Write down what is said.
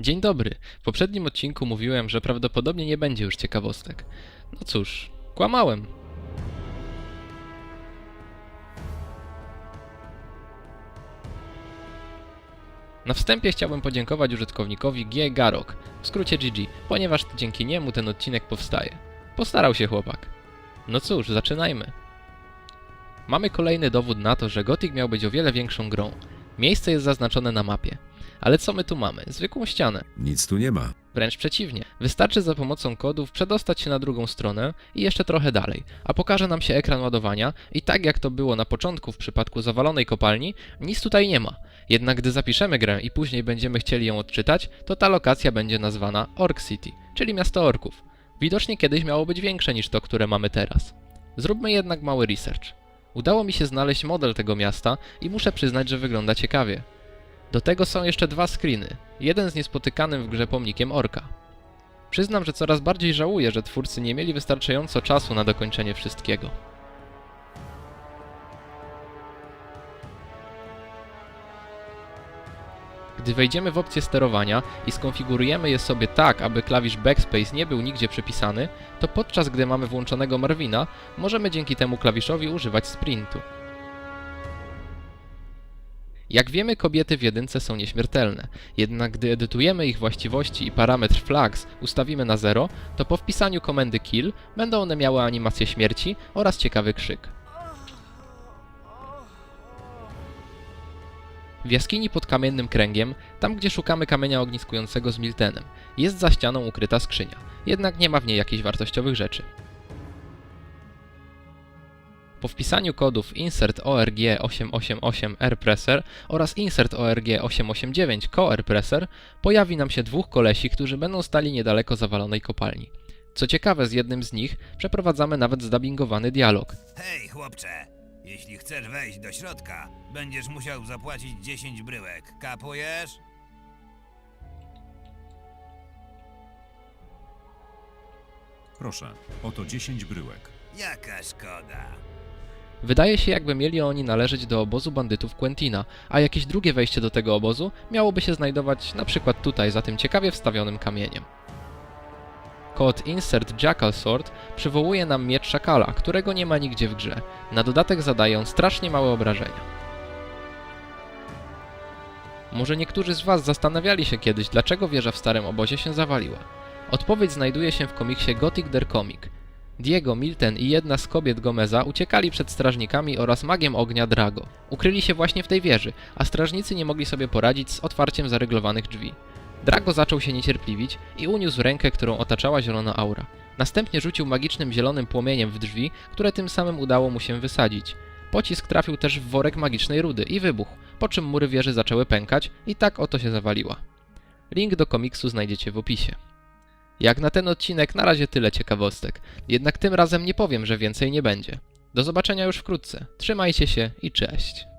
Dzień dobry. W poprzednim odcinku mówiłem, że prawdopodobnie nie będzie już ciekawostek. No cóż, kłamałem. Na wstępie chciałbym podziękować użytkownikowi G. Garok, w skrócie GG, ponieważ dzięki niemu ten odcinek powstaje. Postarał się chłopak. No cóż, zaczynajmy. Mamy kolejny dowód na to, że Gothic miał być o wiele większą grą. Miejsce jest zaznaczone na mapie. Ale co my tu mamy? Zwykłą ścianę. Nic tu nie ma. Wręcz przeciwnie. Wystarczy za pomocą kodów przedostać się na drugą stronę i jeszcze trochę dalej, a pokaże nam się ekran ładowania i tak jak to było na początku w przypadku zawalonej kopalni, nic tutaj nie ma. Jednak gdy zapiszemy grę i później będziemy chcieli ją odczytać, to ta lokacja będzie nazwana Orc City, czyli miasto orków. Widocznie kiedyś miało być większe niż to, które mamy teraz. Zróbmy jednak mały research. Udało mi się znaleźć model tego miasta i muszę przyznać, że wygląda ciekawie. Do tego są jeszcze dwa screeny. Jeden z niespotykanym w grze pomnikiem orka. Przyznam, że coraz bardziej żałuję, że twórcy nie mieli wystarczająco czasu na dokończenie wszystkiego. Gdy wejdziemy w opcję sterowania i skonfigurujemy je sobie tak, aby klawisz Backspace nie był nigdzie przypisany, to podczas gdy mamy włączonego Marvina, możemy dzięki temu klawiszowi używać sprintu. Jak wiemy, kobiety w jedynce są nieśmiertelne, jednak gdy edytujemy ich właściwości i parametr flags ustawimy na 0, to po wpisaniu komendy kill będą one miały animację śmierci oraz ciekawy krzyk. W jaskini pod kamiennym kręgiem, tam gdzie szukamy kamienia ogniskującego z Miltenem, jest za ścianą ukryta skrzynia, jednak nie ma w niej jakichś wartościowych rzeczy. Po wpisaniu kodów insert org 888 rpresser oraz insert org 889 co-rpresser pojawi nam się dwóch kolesi, którzy będą stali niedaleko zawalonej kopalni. Co ciekawe, z jednym z nich przeprowadzamy nawet zdubbingowany dialog. Hej, chłopcze! Jeśli chcesz wejść do środka, będziesz musiał zapłacić 10 bryłek. Kapujesz? Proszę, oto 10 bryłek. Jaka szkoda. Wydaje się, jakby mieli oni należeć do obozu bandytów Quentina, a jakieś drugie wejście do tego obozu miałoby się znajdować na przykład tutaj, za tym ciekawie wstawionym kamieniem. Kod Insert Jackal Sword przywołuje nam miecz szakala, którego nie ma nigdzie w grze. Na dodatek zadaje on strasznie małe obrażenia. Może niektórzy z Was zastanawiali się kiedyś, dlaczego wieża w starym obozie się zawaliła. Odpowiedź znajduje się w komiksie Gothic der Comic. Diego, Milten i jedna z kobiet Gomeza uciekali przed strażnikami oraz magiem ognia Drago. Ukryli się właśnie w tej wieży, a strażnicy nie mogli sobie poradzić z otwarciem zaryglowanych drzwi. Drago zaczął się niecierpliwić i uniósł rękę, którą otaczała zielona aura. Następnie rzucił magicznym zielonym płomieniem w drzwi, które tym samym udało mu się wysadzić. Pocisk trafił też w worek magicznej rudy i wybuchł, po czym mury wieży zaczęły pękać i tak oto się zawaliła. Link do komiksu znajdziecie w opisie. Jak na ten odcinek na razie tyle ciekawostek, jednak tym razem nie powiem, że więcej nie będzie. Do zobaczenia już wkrótce. Trzymajcie się i cześć.